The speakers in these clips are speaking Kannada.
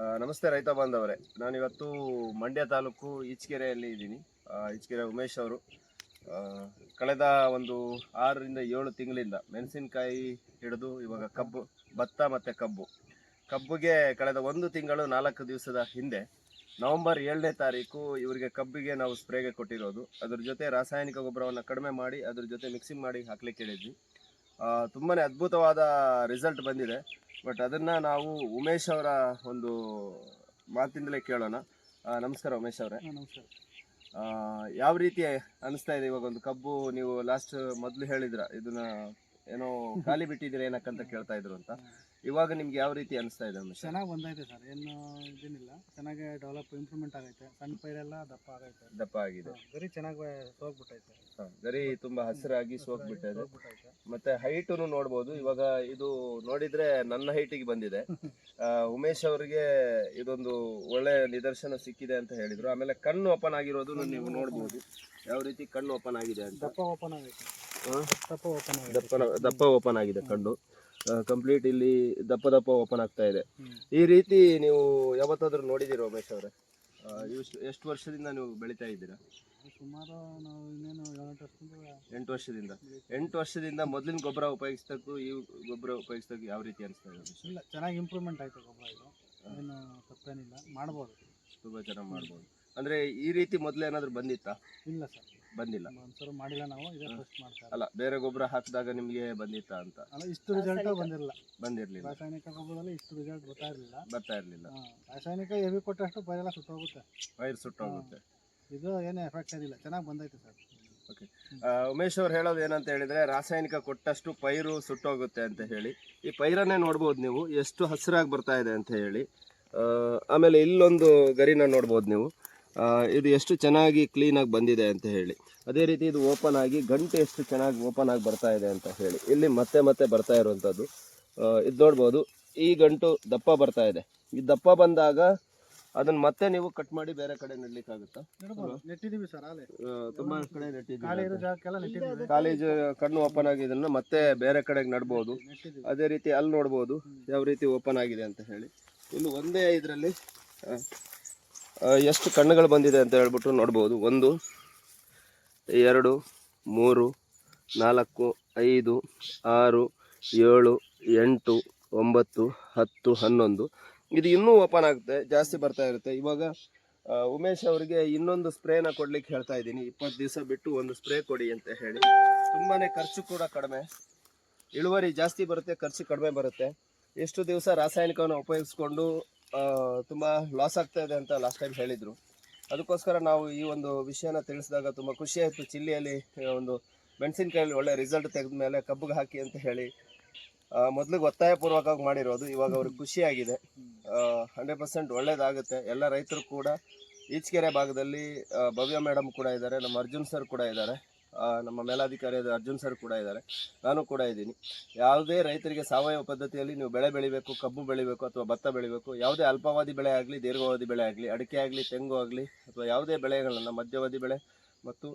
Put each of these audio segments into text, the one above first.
ನಮಸ್ತೆ ರೈತ ಬಾಂಧವರೇ. ನಾನಿವತ್ತು ಮಂಡ್ಯ ತಾಲೂಕು ಈಚಕೆರೆಯಲ್ಲಿ ಇದ್ದೀನಿ. ಈಚಕೆರೆ ಉಮೇಶ್ ಅವರು. ಕಳೆದ ಒಂದು ಆರರಿಂದ ಏಳು ತಿಂಗಳಿಂದ ಮೆಣಸಿನಕಾಯಿ ಹಿಡಿದು ಇವಾಗ ಕಬ್ಬು, ಭತ್ತ ಮತ್ತು ಕಬ್ಬು. ಕಬ್ಬಿಗೆ ಕಳೆದ ಒಂದು ತಿಂಗಳು ನಾಲ್ಕು ದಿವಸದ ಹಿಂದೆ ನವೆಂಬರ್ ಏಳನೇ ತಾರೀಕು ಇವರಿಗೆ ಕಬ್ಬಿಗೆ ನಾವು ಸ್ಪ್ರೇಗೆ ಕೊಟ್ಟಿರೋದು. ಅದ್ರ ಜೊತೆ ರಾಸಾಯನಿಕ ಗೊಬ್ಬರವನ್ನು ಕಡಿಮೆ ಮಾಡಿ, ಅದ್ರ ಜೊತೆ ಮಿಕ್ಸಿಂಗ್ ಮಾಡಿ ಹಾಕ್ಲಿಕ್ಕೆ ಹೇಳಿದ್ವಿ. ತುಂಬಾ ಅದ್ಭುತವಾದ ರಿಸಲ್ಟ್ ಬಂದಿದೆ. ಬಟ್ ಅದನ್ನು ನಾವು ಉಮೇಶ್ ಅವರ ಒಂದು ಮಾತಿಂದಲೇ ಕೇಳೋಣ. ನಮಸ್ಕಾರ ಉಮೇಶ್ ಅವರೇ. ನಮಸ್ಕಾರ. ಯಾವ ರೀತಿ ಅನಿಸ್ತಾ ಇದೆ ಇವಾಗ ಒಂದು ಕಬ್ಬು ನೀವು ಲಾಸ್ಟ್ ಮೊದಲು ಹೇಳಿದ್ರ ಇದನ್ನ ಏನೋ ಖಾಲಿ ಬಿಟ್ಟಿದ್ದೀರಾ ಏನಕ್ಕಂತ ಕೇಳ್ತಾ ಇದ್ರು ಅಂತ. ಇವಾಗ ನಿಮ್ಗೆ ಯಾವ ರೀತಿ ಅನಿಸ್ತಾ ಇದೆ ಚೆನ್ನಾಗಿ ಬಂದೈತೆ ಸರ್ ಏನು ಇದೇನಿಲ್ಲ. ಚೆನ್ನಾಗಿ ಡೆವಲಪ್ ಇಂಪ್ರೂವ್ಮೆಂಟ್ ಆಗೈತೆ. ಸಣ್ಣ ಪೈರೆಲ್ಲ ದಪ್ಪ ಆಗೈತೆ. ದಪ್ಪ ಆಗಿದೆ. ಗರಿ ಚೆನ್ನಾಗಿ ಸೋಗ್ಬಿಟ್ಟೈತೆ. ಹ, ಗರಿ ತುಂಬಾ ಹಸಿರಾಗಿ ಸೋಗ್ಬಿಟ್ಟಿದೆ ಸೋಗ್ಬಿಟ್ಟೈತೆ. ಮತ್ತೆ ಹೈಟು ನೋಡ್ಬೋದು. ಇವಾಗ ಇದು ನೋಡಿದ್ರೆ ನನ್ನ ಹೈಟಿಗೆ ಬಂದಿದೆ. ಆ, ಉಮೇಶ್ ಅವರಿಗೆ ಇದೊಂದು ಒಳ್ಳೆ ನಿದರ್ಶನ ಸಿಕ್ಕಿದೆ ಅಂತ ಹೇಳಿದ್ರು. ಆಮೇಲೆ ಕಣ್ಣು ಓಪನ್ ಆಗಿರೋದು ನೀವು ನೋಡ್ಬೋದು. ಯಾವ ರೀತಿ ಕಣ್ಣು ಓಪನ್ ಆಗಿದೆ ಅಂತ. ದಪ್ಪ ಓಪನ್ ಆಗೈತೆ. ಹ? ದಪ್ಪ ಓಪನ್ ಆಗಿದೆ ಕಣ್ಣು. ಕಂಪ್ಲೀಟ್ ಇಲ್ಲಿ ದಪ್ಪ ದಪ್ಪ ಓಪನ್ ಆಗ್ತಾ ಇದೆ. ಈ ರೀತಿ ನೀವು ಯಾವತ್ತಾದ್ರೂ ನೋಡಿದ್ದೀರಾ ಉಮೇಶ್ ಅವರೇ? ಎಷ್ಟು ವರ್ಷದಿಂದ ನೀವು ಬೆಳಿತಾ ಇದ್ದೀರಾ? ಸುಮಾರು ನಾವು ಇನ್ನೇನು ಎಂಟು ವರ್ಷದಿಂದ ಎಂಟು ವರ್ಷದಿಂದ. ಮೊದಲಿನ ಗೊಬ್ಬರ ಉಪಯೋಗಿಸ್ತಕ್ಕೂ ಈ ಗೊಬ್ಬರ ಉಪಯೋಗಿಸ್ತಕ್ಕೂ ಯಾವ ರೀತಿ ಅನಿಸ್ತಾ ಇದೆ? ಇಲ್ಲ ಚೆನ್ನಾಗಿ ಇಂಪ್ರೂವ್ಮೆಂಟ್ ಆಯಿತು ಗೊಬ್ಬರ ಇದು. ಏನು ತಪ್ಪೇನಿಲ್ಲ. ಮಾಡ್ಬೋದು. ತುಂಬಾ ಚೆನ್ನಾಗಿ ಮಾಡ್ಬೋದು. ಅಂದ್ರೆ ಈ ರೀತಿ ಮೊದಲು ಏನಾದರೂ ಬಂದಿತ್ತಾ? ಇಲ್ಲ ಸರ್. ಬಂದಿಲ್ಲ. ಒಂದ್ಸಲ ಮಾಡಿಲ್ಲ ನಾವು ಇದೇ ಫಸ್ಟ್ ಮಾಡ್ತಾರೆ ಅಲ್ಲ ಬೇರೆ ಗೊಬ್ಬರ ಹಾಕಿದಾಗ ನಿಮಗೆ ಬಂದಿತ್ತಾ ಅಂತ? ಅಲ್ಲ ಇಷ್ಟು ರಿಸಲ್ಟ್ ಬಂದಿರಲಿಲ್ಲ ಬಂದಿರಲಿಲ್ಲ. ರಾಸಾಯನಿಕ ಗೊಬ್ಬರದಲ್ಲಿ ಇಷ್ಟು ರಿಸಲ್ಟ್ ಬರ್ತಾ ಇರಲಿಲ್ಲ. ಬರ್ತಾ ಇರಲಿಲ್ಲ. ರಾಸಾಯನಿಕ ಹೆವಿ ಕೊಟ್ಟಷ್ಟು ಪೈರೆಲ್ಲ ಸುಟ್ಟೋಗುತ್ತೆ. ವೈರ್ ಸುಟ್ಟೋಗುತ್ತೆ. ಇದು ಏನು ಎಫೆಕ್ಟ್ ಏನಿಲ್ಲ. ಚೆನ್ನಾಗಿ ಬಂದೈತೆ ಸರ್. ಓಕೆ ಉಮೇಶ್ ಅವ್ರು ಹೇಳೋದು ಏನಂತ ಹೇಳಿದ್ರೆ ರಾಸಾಯನಿಕ ಕೊಟ್ಟಷ್ಟು ಪೈರು ಸುಟ್ಟೋಗುತ್ತೆ ಅಂತ ಹೇಳಿ. ಈ ಪೈರನ್ನೇ ನೋಡ್ಬೋದು ನೀವು ಎಷ್ಟು ಹಸಿರಾಗಿ ಬರ್ತಾ ಇದೆ ಅಂತ ಹೇಳಿ. ಆಮೇಲೆ ಇಲ್ಲೊಂದು ಗರಿನ ನೋಡ್ಬೋದು ನೀವು. ಇದು ಎಷ್ಟು ಚೆನ್ನಾಗಿ ಕ್ಲೀನಾಗಿ ಬಂದಿದೆ ಅಂತ ಹೇಳಿ. ಅದೇ ರೀತಿ ಇದು ಓಪನ್ ಆಗಿ ಗಂಟೆ ಎಷ್ಟು ಚೆನ್ನಾಗಿ ಓಪನ್ ಆಗಿ ಬರ್ತಾ ಇದೆ ಅಂತ ಹೇಳಿ. ಇಲ್ಲಿ ಮತ್ತೆ ಮತ್ತೆ ಬರ್ತಾ ಇರುವಂಥದ್ದು ಇದು ನೋಡ್ಬೋದು ಈ ಗಂಟು ದಪ್ಪ ಬರ್ತಾ ಇದೆ. ಈ ದಪ್ಪ ಬಂದಾಗ ಅದನ್ನ ಮತ್ತೆ ನೀವು ಕಟ್ ಮಾಡಿ ಬೇರೆ ಕಡೆ ನೆಡ್ಲಿಕ್ಕಾಗುತ್ತಾ? ನೆಟ್ಟಿದ್ದೀವಿ ಸರ್ ತುಂಬ ಕಡೆ ನೆಟ್ಟಿದ್ದೀವಿ. ಕಾಲೇಜ್ ಕಣ್ಣು ಓಪನ್ ಆಗಿದ್ದನ್ನು ಮತ್ತೆ ಬೇರೆ ಕಡೆಗೆ ನಡ್ಬೋದು. ಅದೇ ರೀತಿ ಅಲ್ಲಿ ನೋಡ್ಬೋದು ಯಾವ ರೀತಿ ಓಪನ್ ಆಗಿದೆ ಅಂತ ಹೇಳಿ. ಇಲ್ಲಿ ಒಂದೇ ಇದರಲ್ಲಿ ಎಷ್ಟು ಕಣ್ಣುಗಳು ಬಂದಿದೆ ಅಂತ ಹೇಳ್ಬಿಟ್ಟು ನೋಡ್ಬೋದು. ಒಂದು, ಎರಡು, ಮೂರು, ನಾಲ್ಕು, ಐದು, ಆರು, ಏಳು, ಎಂಟು, ಒಂಬತ್ತು, ಹತ್ತು, ಹನ್ನೊಂದು. ಇದು ಇನ್ನೂ ಓಪನ್ ಆಗುತ್ತೆ, ಜಾಸ್ತಿ ಬರ್ತಾ ಇರುತ್ತೆ. ಇವಾಗ ಉಮೇಶ್ ಅವರಿಗೆ ಇನ್ನೊಂದು ಸ್ಪ್ರೇನ ಕೊಡ್ಲಿಕ್ಕೆ ಹೇಳ್ತಾ ಇದ್ದೀನಿ. ಇಪ್ಪತ್ತು ದಿವಸ ಬಿಟ್ಟು ಒಂದು ಸ್ಪ್ರೇ ಕೊಡಿ ಅಂತ ಹೇಳಿ. ತುಂಬಾ ಖರ್ಚು ಕೂಡ ಕಡಿಮೆ. ಇಳುವರಿ ಜಾಸ್ತಿ ಬರುತ್ತೆ, ಖರ್ಚು ಕಡಿಮೆ ಬರುತ್ತೆ. ಎಷ್ಟು ದಿವಸ ರಾಸಾಯನಿಕವನ್ನು ಉಪಯೋಗಿಸ್ಕೊಂಡು ತುಂಬಾ ಲಾಸ್ ಆಗ್ತಾ ಇದೆ ಅಂತ ಲಾಸ್ಟ್ ಟೈಮ್ ಹೇಳಿದರು. ಅದಕ್ಕೋಸ್ಕರ ನಾವು ಈ ಒಂದು ವಿಷಯನ ತಿಳಿಸಿದಾಗ ತುಂಬ ಖುಷಿ ಆಯಿತು. ಚಿಲ್ಲಿಯಲ್ಲಿ ಒಂದು ಮೆಣಸಿನಕಾಯಲ್ಲಿ ಒಳ್ಳೆ ರಿಸಲ್ಟ್ ತೆಗೆದ ಮೇಲೆ ಕಬ್ಬಿಗೆ ಹಾಕಿ ಅಂತ ಹೇಳಿ ಮೊದಲಿಗೆ ಒತ್ತಾಯಪೂರ್ವಕವಾಗಿ ಮಾಡಿರೋದು. ಇವಾಗ ಅವ್ರಿಗೆ ಖುಷಿಯಾಗಿದೆ ಹಂಡ್ರೆಡ್ ಪರ್ಸೆಂಟ್ ಒಳ್ಳೇದಾಗುತ್ತೆ. ಎಲ್ಲ ರೈತರು ಕೂಡ ಈಚಕೆರೆ ಭಾಗದಲ್ಲಿ ಭವ್ಯ ಮೇಡಮ್ ಕೂಡ ಇದ್ದಾರೆ. ನಮ್ಮ ಅರ್ಜುನ್ ಸರ್ ಕೂಡ ಇದ್ದಾರೆ. ನಮ್ಮ ಮೇಲಾಧಿಕಾರಿಯಾದ ಅರ್ಜುನ್ ಸರ್ ಕೂಡ ಇದ್ದಾರೆ. ನಾನು ಕೂಡ ಇದ್ದೀನಿ. ಯಾವುದೇ ರೈತರಿಗೆ ಸಾವಯವ ಪದ್ಧತಿಯಲ್ಲಿ ನೀವು ಬೆಳೆ ಬೆಳಿಬೇಕು, ಕಬ್ಬು ಬೆಳಿಬೇಕು ಅಥವಾ ಭತ್ತ ಬೆಳಿಬೇಕು, ಯಾವುದೇ ಅಲ್ಪಾವಧಿ ಬೆಳೆ ಆಗಲಿ, ದೀರ್ಘಾವಧಿ ಬೆಳೆ ಆಗಲಿ, ಅಡಿಕೆ ಆಗಲಿ, ತೆಂಗು ಆಗಲಿ ಅಥವಾ ಯಾವುದೇ ಬೆಳೆಗಳನ್ನು ಮಧ್ಯವಧಿ ಬೆಳೆ ಮತ್ತು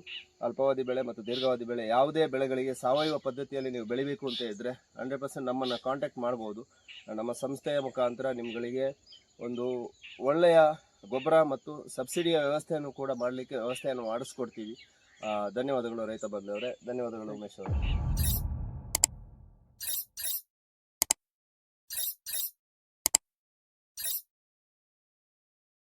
ಅಲ್ಪಾವಧಿ ಬೆಳೆ ಮತ್ತು ದೀರ್ಘಾವಧಿ ಬೆಳೆ ಯಾವುದೇ ಬೆಳೆಗಳಿಗೆ ಸಾವಯವ ಪದ್ಧತಿಯಲ್ಲಿ ನೀವು ಬೆಳಿಬೇಕು ಅಂತ ಇದ್ದರೆ ಹಂಡ್ರೆಡ್ ಪರ್ಸೆಂಟ್ ನಮ್ಮನ್ನು ಕಾಂಟ್ಯಾಕ್ಟ್ ಮಾಡ್ಬೋದು. ನಮ್ಮ ಸಂಸ್ಥೆಯ ಮುಖಾಂತರ ನಿಮ್ಗಳಿಗೆ ಒಂದು ಒಳ್ಳೆಯ ಗೊಬ್ಬರ ಮತ್ತು ಸಬ್ಸಿಡಿಯ ವ್ಯವಸ್ಥೆಯನ್ನು ಕೂಡ ಮಾಡಲಿಕ್ಕೆ ವ್ಯವಸ್ಥೆಯನ್ನು ಮಾಡಿಸ್ಕೊಡ್ತೀವಿ. ಧನ್ಯವಾದಗಳು ರೈತ ಬಂಧುವರೇ. ಧನ್ಯವಾದಗಳು ಉಮೇಶ್ ಅವರೇ.